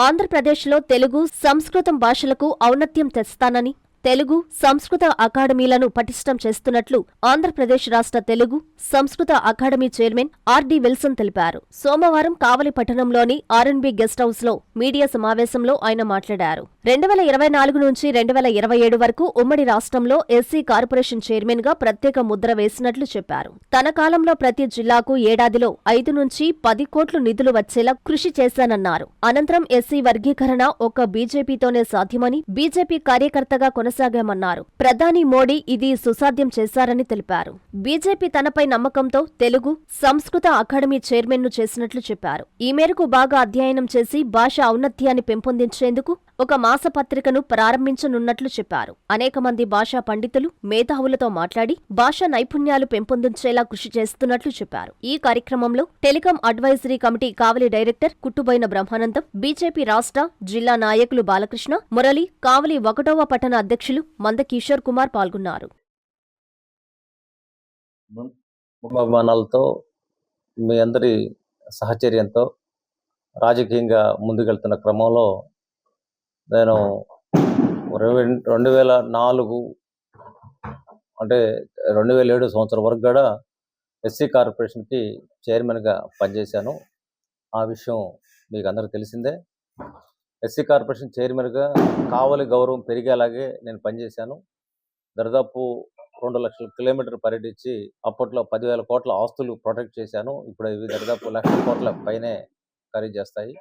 ఆంధ్రప్రదేశ్లో తెలుగు సంస్కృతం భాషలకు ఔన్నత్యం తెస్తానని తెలుగు సంస్కృత అకాడమీలను పటిష్టం చేస్తున్నట్లు ఆంధ్రప్రదేశ్ రాష్ట్ర తెలుగు సంస్కృత అకాడమీ చైర్మన్ ఆర్డి విల్సన్ తెలిపారు. సోమవారం కావలి పట్టణంలోని ఆర్ఎన్బి గెస్ట్ హౌస్లో మీడియా సమావేశంలో ఆయన మాట్లాడారు. రెండు వేల ఇరవై నాలుగు నుంచి రెండు వేల ఇరవై ఏడు వరకు ఉమ్మడి రాష్ట్రంలో ఎస్సీ కార్పొరేషన్ చైర్మన్గా ప్రత్యేక ముద్ర వేసినట్లు చెప్పారు. తన కాలంలో ప్రతి జిల్లాకు ఏడాదిలో ఐదు నుంచి పది కోట్లు నిధులు వచ్చేలా కృషి చేశానన్నారు. అనంతరం ఎస్సీ వర్గీకరణ ఒక్క బీజేపీతోనే సాధ్యమని బీజేపీ కార్యకర్తగా కొనసాగామన్నారు. ప్రధాని మోడీ ఇది సుసాధ్యం చేశారని తెలిపారు. బీజేపీ తనపై నమ్మకంతో తెలుగు సంస్కృత అకాడమీ చైర్మన్ను చేసినట్లు చెప్పారు. ఈ మేరకు బాగా అధ్యయనం చేసి భాష ఔన్నత్యాన్ని పెంపొందించేందుకు ఒక మాసపత్రికను ప్రారంభించనున్నట్లు చెప్పారు. అనేక మంది భాషా పండితులు మేధావులతో మాట్లాడి భాషా నైపుణ్యాలు పెంపొందించేలా కృషి చేస్తున్నట్లు చెప్పారు. ఈ కార్యక్రమంలో telecom advisory committee Kavali director Kuttuboyina Brahmanandam BJP రాష్ట్ర జిల్లా నాయకులు బాలకృష్ణ మురళి కావలి ఒకటవ పట్టణ అధ్యక్షులు మంద కిషోర్ కుమార్ పాల్గొన్నారు. అభిమానాలతో మీ అందరి సహచర్యంతో రాజకీయంగా ముందుకెళ్తున్న క్రమంలో నేను రెండు వేల నాలుగు అంటే రెండు వేల ఏడు సంవత్సరం వరకు కూడా ఎస్సీ కార్పొరేషన్కి చైర్మన్గా పనిచేశాను. ఆ విషయం మీకు అందరికీ తెలిసిందే. ఎస్సీ కార్పొరేషన్ చైర్మన్గా కావలి గౌరవం పెరిగేలాగే నేను పనిచేశాను. దరిదాపు రెండు లక్షల కిలోమీటర్ పర్యటించి అప్పట్లో పదివేల కోట్ల ఆస్తులు ప్రొటెక్ట్ చేశాను. ఇప్పుడు ఇవి దాదాపు లక్ష కోట్ల పైనే ఖరీదు చేస్తాయి.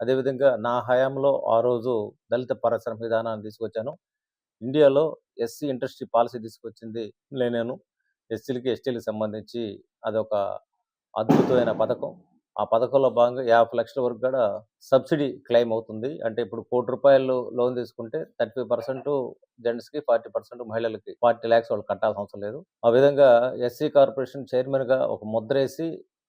అదేవిధంగా నా హయాంలో ఆ రోజు దళిత పరిశ్రమ విధానాన్ని తీసుకొచ్చాను. ఇండియాలో ఎస్సీ ఇండస్ట్రీ పాలసీ తీసుకొచ్చింది నేను ఎస్సీలకి ఎస్టీలకి సంబంధించి అదొక అద్భుతమైన పథకం. ఆ పథకంలో భాగంగా యాభై లక్షల వరకు కూడా సబ్సిడీ క్లెయిమ్ అవుతుంది. అంటే ఇప్పుడు కోటి రూపాయలు లోన్ తీసుకుంటే థర్టీ ఫైవ్ పర్సెంట్ జెంట్స్కి ఫార్టీ పర్సెంట్ మహిళలకి ఫార్టీ ల్యాక్స్ వాళ్ళు కట్టాల్సిన అవసరం లేదు. ఆ విధంగా ఎస్సీ కార్పొరేషన్ చైర్మన్గా ఒక ముద్రేసి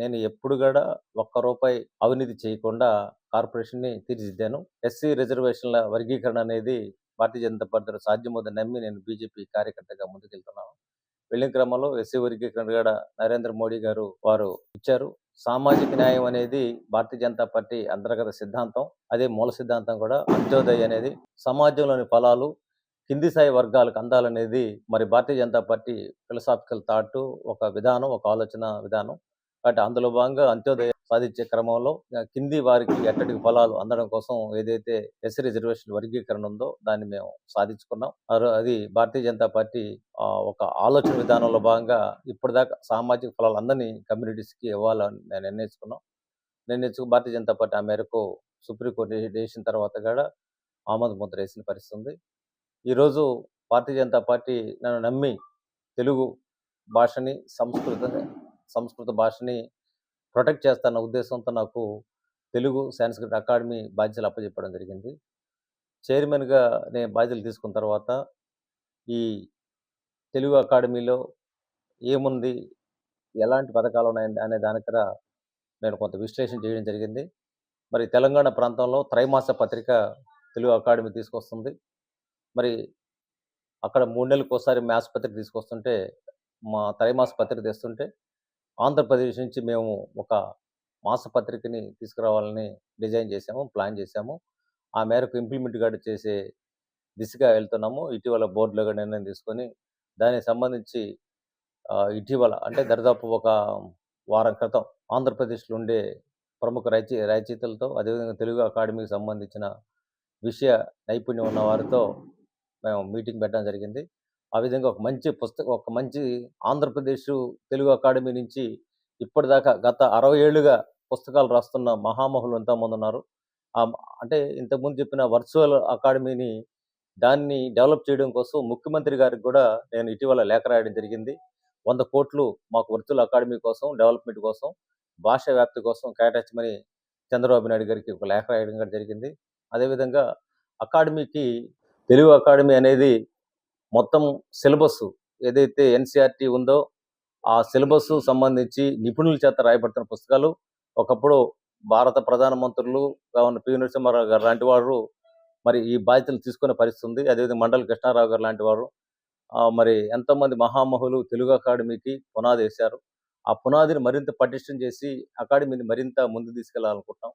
నేను ఎప్పుడు కూడా ఒక్క రూపాయి అవినీతి చేయకుండా కార్పొరేషన్ని తీర్చిదిద్దాను. ఎస్సీ రిజర్వేషన్ల వర్గీకరణ అనేది భారతీయ జనతా పార్టీ సాధ్యమవుతుందని నమ్మి నేను బీజేపీ కార్యకర్తగా ముందుకెళ్తున్నాను. వెళ్ళిన క్రమంలో ఎస్సీ వర్గీకరణ కూడా నరేంద్ర మోడీ గారు వారు ఇచ్చారు. సామాజిక న్యాయం అనేది భారతీయ జనతా పార్టీ అంతర్గత సిద్ధాంతం. అదే మూల సిద్ధాంతం కూడా అంత్యోదయ అనేది. సమాజంలోని ఫలాలు కింది స్థాయి వర్గాలకు అందాలనేది మరి Bharatiya Janata Party philosophical thought ఒక విధానం ఒక ఆలోచన విధానం. కాబట్టి అందులో భాగంగా అంత్యోదయ సాధించే క్రమంలో కింది వారికి ఎట్టడికి ఫలాలు అందడం కోసం ఏదైతే ఎస్సీ రిజర్వేషన్ వర్గీకరణ ఉందో దాన్ని మేము సాధించుకున్నాం. అది భారతీయ జనతా పార్టీ ఆ, ఒక ఆలోచన విధానంలో భాగంగా ఇప్పటిదాకా సామాజిక ఫలాలు అందరినీ కమ్యూనిటీస్కి ఇవ్వాలని నేను నిర్ణయించుకున్నాం. నిర్ణయించుకు భారతీయ జనతా పార్టీ ఆ మేరకు సుప్రీంకోర్టు వేసిన తర్వాత కూడా ఆమోద ముద్ర వేసిన పరిస్థితి ఉంది. ఈరోజు భారతీయ జనతా పార్టీ నన్ను నమ్మి తెలుగు భాషని సంస్కృతిని సంస్కృత భాషని ప్రొటెక్ట్ చేస్తాన్న ఉద్దేశంతో నాకు తెలుగు సాంస్కృతిక అకాడమీ బాధ్యతలు అప్పచెప్పడం జరిగింది. చైర్మన్గా నేను బాధ్యతలు తీసుకున్న తర్వాత ఈ తెలుగు అకాడమీలో ఏముంది ఎలాంటి పథకాలు ఉన్నాయి అనే దానికర నేను కొంత విశ్లేషణ చేయడం జరిగింది. మరి తెలంగాణ ప్రాంతంలో త్రైమాస పత్రిక తెలుగు అకాడమీ తీసుకొస్తుంది. మరి అక్కడ మూడు నెలలకు ఒకసారి మ్యాథ్స్ పత్రిక తీసుకొస్తుంటే మా త్రైమాస పత్రిక తెస్తుంటే ఆంధ్రప్రదేశ్ నుంచి మేము ఒక మాసపత్రికని తీసుకురావాలని డిజైన్ చేసాము ప్లాన్ చేసాము ఆ మేరకు ఇంప్లిమెంట్ కూడా చేసే దిశగా వెళ్తున్నాము. ఇటీవల బోర్డులో కూడా నిర్ణయం తీసుకొని దానికి సంబంధించి ఇటీవల అంటే దరిదాపు ఒక వారం క్రితం ఆంధ్రప్రదేశ్లో ఉండే ప్రముఖ రచయి రచయితలతో అదేవిధంగా తెలుగు అకాడమీకి సంబంధించిన విషయ నైపుణ్యం ఉన్న వారితో మేము మీటింగ్ పెట్టడం జరిగింది. ఆ విధంగా ఒక మంచి పుస్తకం ఒక మంచి ఆంధ్రప్రదేశ్ తెలుగు అకాడమీ నుంచి ఇప్పటిదాకా గత అరవై ఏళ్ళుగా పుస్తకాలు రాస్తున్న మహామహులు ఎంతోమంది ఉన్నారు. అంటే ఇంతకుముందు చెప్పిన వర్చువల్ అకాడమీని దాన్ని డెవలప్ చేయడం కోసం ముఖ్యమంత్రి గారికి కూడా నేను ఇటీవల లేఖ రాయడం జరిగింది. వంద కోట్లు మాకు వర్చువల్ అకాడమీ కోసం డెవలప్మెంట్ కోసం భాష వ్యాప్తి కోసం కేటాయించమని చంద్రబాబు నాయుడు గారికి ఒక లేఖ రాయడం కూడా జరిగింది. అదేవిధంగా అకాడమీకి తెలుగు అకాడమీ అనేది మొత్తం సిలబస్ ఏదైతే ఎన్సీఆర్టీ ఉందో ఆ సిలబస్ సంబంధించి నిపుణుల చేత రాయబడుతున్న పుస్తకాలు. ఒకప్పుడు భారత ప్రధానమంత్రులు కావున పి. నరసింహారావు గారు లాంటి వారు మరి ఈ బాధ్యతలు తీసుకునే పరిస్థితి ఉంది. అదేవిధంగా మండలి కృష్ణారావు గారు లాంటి వారు మరి ఎంతోమంది మహామహులు తెలుగు అకాడమీకి పునాది వేశారు. ఆ పునాదిని మరింత పటిష్టం చేసి అకాడమీని మరింత ముందు తీసుకెళ్ళాలనుకుంటున్నాం.